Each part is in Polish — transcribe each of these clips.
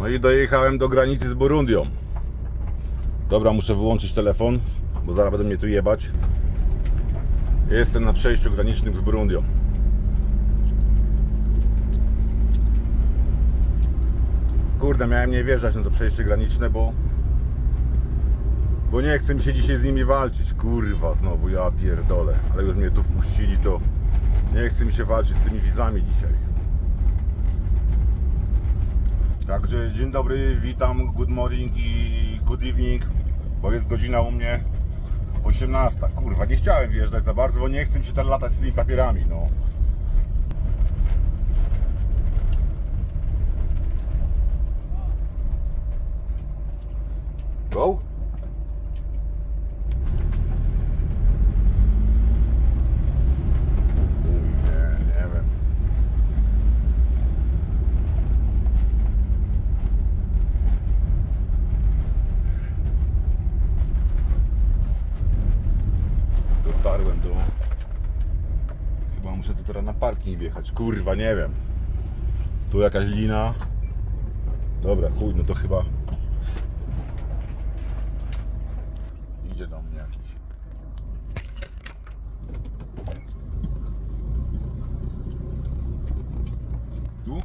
No i dojechałem do granicy z Burundią. Dobra, muszę wyłączyć telefon, bo zaraz będą mnie tu jebać. Jestem na przejściu granicznym z Burundią. Kurde, miałem nie wjeżdżać na to przejście graniczne, bo bo nie chcę mi się dzisiaj z nimi walczyć. Kurwa, znowu ja pierdolę. Ale już mnie tu wpuścili, to nie chce mi się walczyć z tymi wizami dzisiaj. Także dzień dobry, witam, good morning i good evening, bo jest godzina u mnie 18. Kurwa, nie chciałem wjeżdżać za bardzo, bo nie chcę się tam latać z tymi papierami, no. Go? Nie, nie wiem. Dotarłem do... Chyba muszę tu teraz na parking wjechać. Kurwa, nie wiem. Tu jakaś lina. Dobra, chuj, no to chyba... Idzie do mnie jakiś. Tu?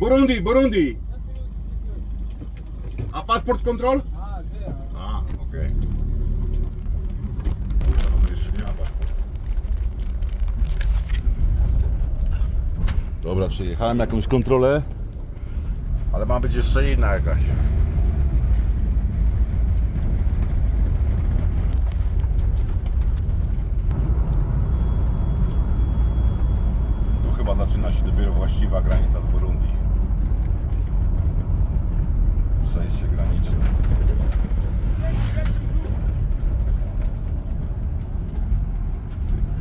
Burundi, Burundi. A passport control? A, okej. To jeszcze nie. Dobra, przyjechałem na jakąś kontrolę, ale ma być jeszcze inna jakaś. Zaczyna się dopiero właściwa granica z Burundi. Przejście graniczne.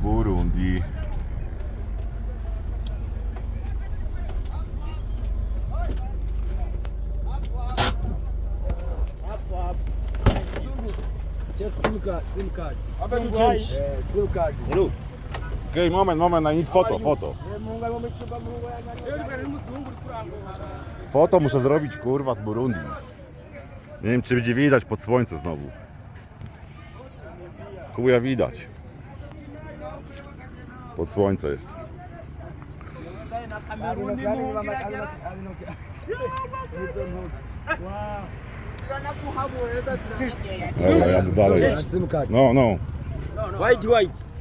Burundi. Just SIM card. SIM card. How about you change? SIM card. Hello. Okej, moment, moment, I need foto, foto. Foto muszę zrobić, kurwa, z Burundi. Nie wiem, czy będzie widać pod słońce znowu. Chuja widać. Pod słońce jest. Dobra, jadę dalej. No, no. White, white.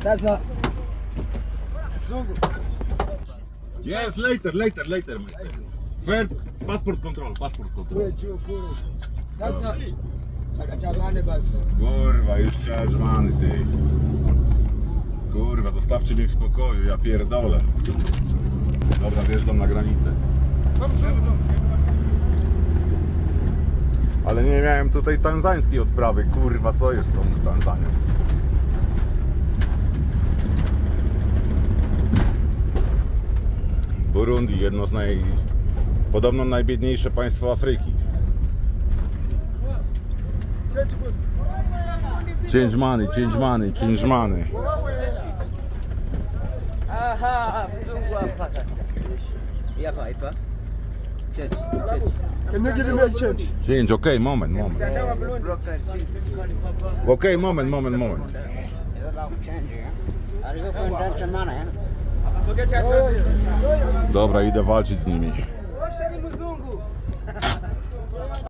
That's not. Yes, later, later, later, my friend. First, passport control, passport control. Chamane basi. Kurwa, już czarżmany, ty. Kurwa, zostawcie mnie w spokoju, ja pierdolę. Dobra, wjeżdżam na granicę. Ale nie miałem tutaj tanzańskiej odprawy. Kurwa, co jest z tą Tanzanią? Burundi, jedno z naj... Podobno najbiedniejsze państwo Afryki. Change money, change money, change money. Aha, mzungu hapa sasa. Hapa hapa. Church, church. Can you give me a change? Change, okay, moment, moment. Cheese. Okay, moment, moment, moment. Dobra, idę walczyć z nimi.